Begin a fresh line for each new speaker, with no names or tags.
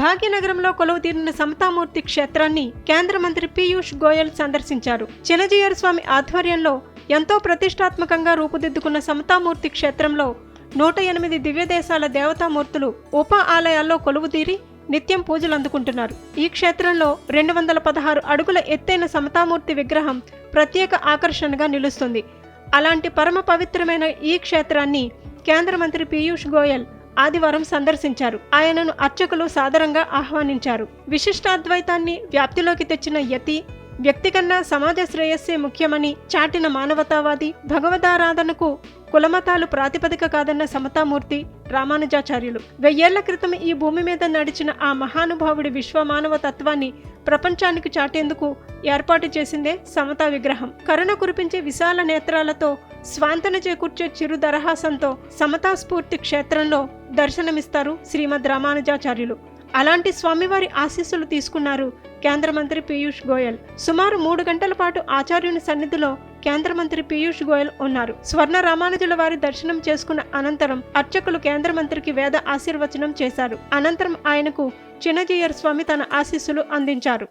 భాగ్యనగరంలో కొలువు తీరిన సమతామూర్తి క్షేత్రాన్ని కేంద్ర మంత్రి పీయూష్ గోయల్ సందర్శించారు. చిన్నజీయర్ స్వామి ఆధ్వర్యంలో ఎంతో ప్రతిష్టాత్మకంగా రూపుదిద్దుకున్న సమతామూర్తి క్షేత్రంలో నూట ఎనిమిది దివ్యదేశాల దేవతామూర్తులు ఉప ఆలయాల్లో కొలువుతీరి నిత్యం పూజలు అందుకుంటున్నారు. ఈ క్షేత్రంలో రెండు వందల పదహారు అడుగుల ఎత్తైన సమతామూర్తి విగ్రహం ప్రత్యేక ఆకర్షణగా నిలుస్తుంది. అలాంటి పరమ పవిత్రమైన ఈ క్షేత్రాన్ని కేంద్ర మంత్రి పీయూష్ గోయల్ ఆదివారం సందర్శించారు. ఆయనను అర్చకులు సాదరంగా ఆహ్వానించారు. విశిష్టాద్వైతాన్ని వ్యాప్తిలోకి తెచ్చిన యతి వ్యక్తి కన్నా సమాజ శ్రేయస్సే ముఖ్యమని చాటిన మానవతావాది భగవదారాధనకు కులమతాలు ప్రాతిపదిక కాదన్న సమతామూర్తి రామానుజాచార్యులు. వెయ్యేళ్ళ క్రితం ఈ భూమి మీద నడిచిన ఆ మహానుభావుడి విశ్వమానవ తత్వాన్ని ప్రపంచానికి చాటేందుకు ఏర్పాటు చేసిందే సమతా విగ్రహం. కరుణ కురిపించే విశాల నేత్రాలతో స్వాంతన చేకూర్చే చిరు దరహాసంతో సమతాస్ఫూర్తి క్షేత్రంలో దర్శనమిస్తారు శ్రీమద్ రామానుజాచార్యులు. అలాంటి స్వామివారి ఆశీస్సులు తీసుకున్నారు కేంద్ర మంత్రి పీయూష్ గోయల్. సుమారు మూడు గంటల పాటు ఆచార్యుని సన్నిధిలో కేంద్ర మంత్రి పీయూష్ గోయల్ ఉన్నారు. స్వర్ణ రామానుజుల వారి దర్శనం చేసుకున్న అనంతరం అర్చకులు కేంద్ర మంత్రికి వేద ఆశీర్వచనం చేశారు. అనంతరం ఆయనకు చిన్నజీయర్ స్వామి తన ఆశీస్సులు అందించారు.